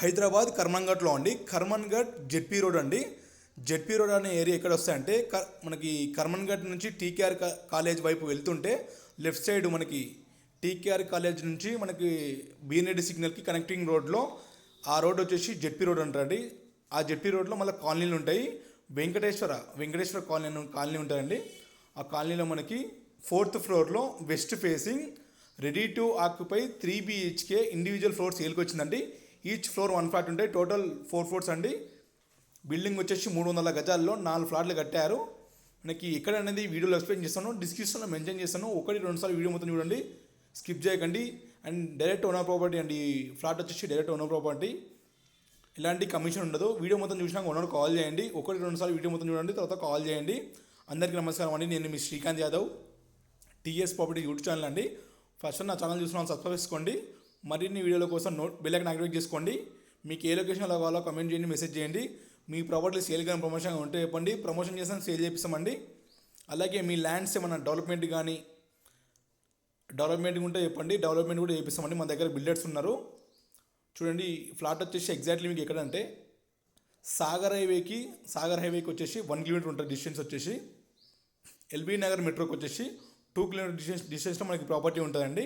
హైదరాబాద్ కర్మన్ఘట్లో అండి. Karmanghat ZP road అండి. జెడ్పీ రోడ్ అనే ఏరియా ఎక్కడ వస్తాయంటే క మనకి కర్మన్ఘట్ నుంచి టీకేఆర్ కాలేజ్ వైపు వెళ్తుంటే లెఫ్ట్ సైడ్ మనకి టీకేఆర్ కాలేజ్ నుంచి మనకి బీనెడ్డి సిగ్నల్కి కనెక్టింగ్ రోడ్లో ఆ రోడ్ వచ్చేసి జెడ్పీ రోడ్ అంటారండి. ఆ జెడ్పీ రోడ్లో మళ్ళీ కాలనీలు ఉంటాయి. వెంకటేశ్వర వెంకటేశ్వర కాలనీ కాలనీ ఉంటారండి ఆ కాలనీలో మనకి ఫోర్త్ ఫ్లోర్లో west facing ready to occupy three BHK individual floors సేల్కి వచ్చిందండి. ఈచ్ ఫ్లోర్ వన్ ఫ్లాట్ ఉంటాయి టోటల్ ఫోర్ ఫ్లోర్స్ అండి. బిల్డింగ్ వచ్చేసి మూడు వందల గజాల్లో నాలుగు ఫ్లాట్లు కట్టారు. మనకి ఎక్కడ అనేది వీడియోలో ఎక్స్ప్లెయిన్ చేస్తాను. డిస్క్రిప్షన్లో మెన్షన్ చేస్తాను. ఒకటి రెండు సార్లు వీడియో మొత్తం చూడండి. స్కిప్ చేయకండి. అండ్ డైరెక్ట్ ఓనర్ ప్రాపర్టీ అండి. ఈ ఫ్లాట్ వచ్చేసి డైరెక్ట్ ఓనర్ ప్రాపర్టీ ఇలాంటి కమిషన్ ఉండదు. వీడియో మొత్తం చూసినాక ఓనర్ కాల్ చేయండి. ఒకటి రెండు సార్లు వీడియో మొత్తం చూడండి. తర్వాత కాల్ చేయండి. అందరికీ నమస్కారం అండి. నేను మీ Srikanth Yadav TS property YouTube channel అండి. ఫస్ట్ నా ఛానల్ చూసిన సబ్స్క్రైబ్ చేసుకోండి. మరిన్ని వీడియోల కోసం నోట్ బెల్లైకన్ యాక్టివేట్ చేసుకోండి. మీకు ఏ లొకేషన్లో కావాలో కమెంట్ చేయండి మెసేజ్ చేయండి. మీ ప్రాపర్టీ సేల్ కానీ ప్రమోషన్ ఉంటే చెప్పండి. ప్రమోషన్ చేస్తాను సేల్ చేపిస్తామండి. అలాగే మీ ల్యాండ్స్ ఏమైనా డెవలప్మెంట్ కానీ డెవలప్మెంట్ ఉంటే చెప్పండి. డెవలప్మెంట్ కూడా చేపిస్తామండి. మన దగ్గర బిల్డర్స్ ఉన్నారు. చూడండి ఫ్లాట్ వచ్చేసి ఎగ్జాక్ట్లీ మీకు ఎక్కడంటే సాగర్ హైవేకి సాగర్ హైవేకి వచ్చేసి వన్ కిలోమీటర్ ఉంటుంది. డిస్టెన్స్ వచ్చేసి. ఎల్బీ నగర్ మెట్రోకి వచ్చేసి టూ కిలోమీటర్ డిస్టెన్స్ డిస్టెన్స్లో మనకి ప్రాపర్టీ ఉంటుందండి.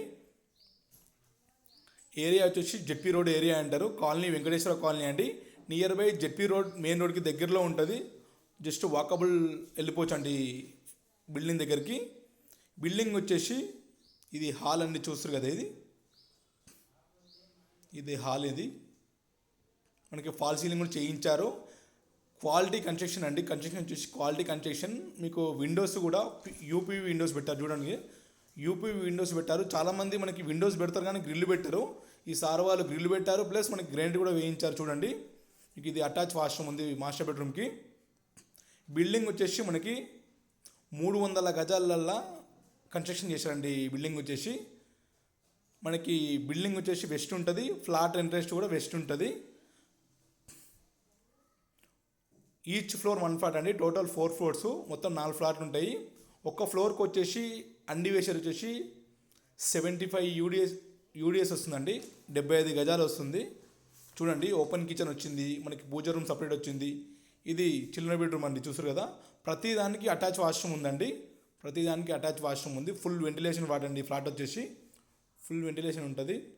ఏరియా వచ్చేసి జెడ్పీ రోడ్ ఏరియా అంటారు. కాలనీ వెంకటేశ్వర కాలనీ అండి. Near by ZP road main రోడ్కి దగ్గరలో ఉంటుంది. జస్ట్ వాకబుల్ వెళ్ళిపోవచ్చు అండి బిల్డింగ్ దగ్గరికి. బిల్డింగ్ వచ్చేసి ఇది హాల్ అండి చూస్తారు కదా ఇది. ఇది హాల్ ఇది. మనకి ఫాల్ సీలింగ్ కూడా చేయించారు. క్వాలిటీ కన్స్ట్రక్షన్ అండి. కన్స్ట్రక్షన్ వచ్చేసి క్వాలిటీ కన్స్ట్రక్షన్. మీకు విండోస్ కూడా యూపీ విండోస్ పెట్టారు చూడండి. యూపీ విండోస్ పెట్టారు. చాలామంది మనకి విండోస్ పెడతారు కానీ గ్రిల్ పెట్టారు. ఈ సార్ వాళ్ళు గ్రిల్ పెట్టారు. ప్లస్ మనకి గ్రైండ్ కూడా వేయించారు చూడండి. మీకు ఇది అటాచ్ వాష్రూమ్ ఉంది మాస్టర్ బెడ్రూమ్కి. బిల్డింగ్ వచ్చేసి మనకి మూడు వందల గజాలల్లా కన్స్ట్రక్షన్ చేశారండి ఈ బిల్డింగ్ వచ్చేసి. మనకి బిల్డింగ్ వచ్చేసి వెస్ట్ ఉంటుంది. ఫ్లాట్ ఇంట్రెస్ట్ కూడా వెస్ట్ ఉంటుంది. ఈచ్ ఫ్లోర్ వన్ ఫ్లాట్ అండి. Total four floors. మొత్తం నాలుగు ఫ్లాట్లు ఉంటాయి. ఒక్క ఫ్లోర్కి వచ్చేసి అండివేషర్ వచ్చేసి సెవెంటీ ఫైవ్ యూడిఎస్ యూడిఎస్ వస్తుందండి. డెబ్బై ఐదు గజాలు వస్తుంది. చూడండి ఓపెన్ కిచెన్ వచ్చింది మనకి పూజ రూమ్ సపరేట్ వచ్చింది. ఇది చిల్డ్రన్ బెడ్రూమ్ అండి చూసారు కదా? ప్రతిదానికి అటాచ్ వాష్రూమ్ ఉందండి. ప్రతిదానికి అటాచ్ వాష్రూమ్ ఉంది. ఫుల్ వెంటిలేషన్ వాడండి ఫ్లాట్ వచ్చేసి. ఫుల్ వెంటిలేషన్ ఉంటుంది.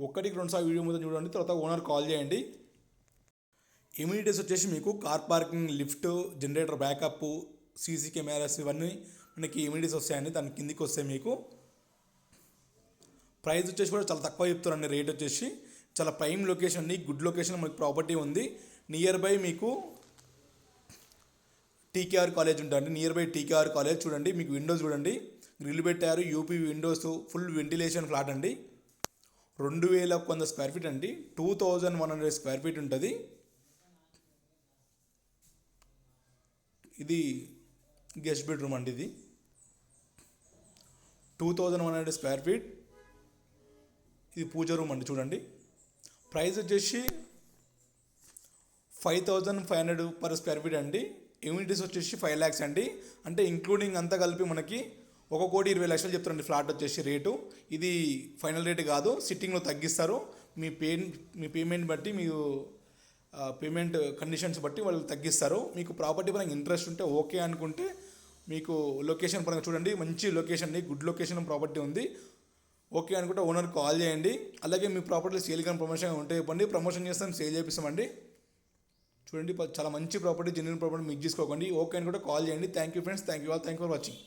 ఒక్కటికి రెండు సార్లు వీడియో మొత్తం చూడండి తర్వాత ఓనర్ కాల్ చేయండి. ఇమ్యూనిటీస్ వచ్చేసి మీకు car parking lift generator backup CC cameras ఇవన్నీ మనకి ఇమిడిస్ వస్తాయండి. దాని కిందికి వస్తాయి మీకు ప్రైస్ వచ్చేసి కూడా చాలా తక్కువ చెప్తారండి రేట్ వచ్చేసి చాలా ప్రైమ్ లొకేషన్ అండి. గుడ్ లొకేషన్ మనకి ప్రాపర్టీ ఉంది. నియర్ బై మీకు టీకేఆర్ కాలేజ్ ఉంటుంది నియర్ బై టీకేఆర్ కాలేజ్ చూడండి. మీకు విండోస్ చూడండి. గ్రిల్ పెట్టారు. UP windows full ventilation flat అండి. రెండు వేల వంద స్క్వేర్ ఫీట్ అండి. Two thousand one hundred square feet ఉంటుంది. ఇది గెస్ట్ బెడ్రూమ్ అండి ఇది. Two thousand one hundred square feet ఇది పూజ రూమ్ అండి చూడండి. ప్రైస్ వచ్చేసి five thousand five hundred per square feet అండి. ఇమ్యూనిటీస్ వచ్చేసి ఫైవ్ ల్యాక్స్ అండి. అంటే ఇంక్లూడింగ్ అంతా కలిపి మనకి ఒక కోటి ఇరవై లక్షలు చెప్తారండి ఫ్లాట్ వచ్చేసి రేటు. ఇది ఫైనల్ రేట్ కాదు. సిట్టింగ్లో తగ్గిస్తారు. మీ పే మీ పేమెంట్ బట్టి మీరు పేమెంట్ కండిషన్స్ బట్టి వాళ్ళు తగ్గిస్తారు. మీకు ప్రాపర్టీ పరంగా ఇంట్రెస్ట్ ఉంటే ఓకే అనుకుంటే మీకు లొకేషన్ పరంగా చూడండి. మంచి లొకేషన్ గుడ్ లొకేషన్ ప్రాపర్టీ ఉంది. ఓకే అనుకుంటే ఓనర్ కాల్ చేయండి. అలాగే మీ ప్రాపర్టీ సేల్ కానీ ప్రమోషన్ ఉంటే చెప్పండి. ప్రమోషన్ చేస్తాం సేల్ చేపిస్తామండి. చూడండి చాలా మంచి ప్రాపర్టీ జెన్యున్ ప్రాపర్టీ మీకు తీసుకోకండి. ఓకే అనుకుంటే కాల్ చేయండి. Thank you friends thank you all thank for watching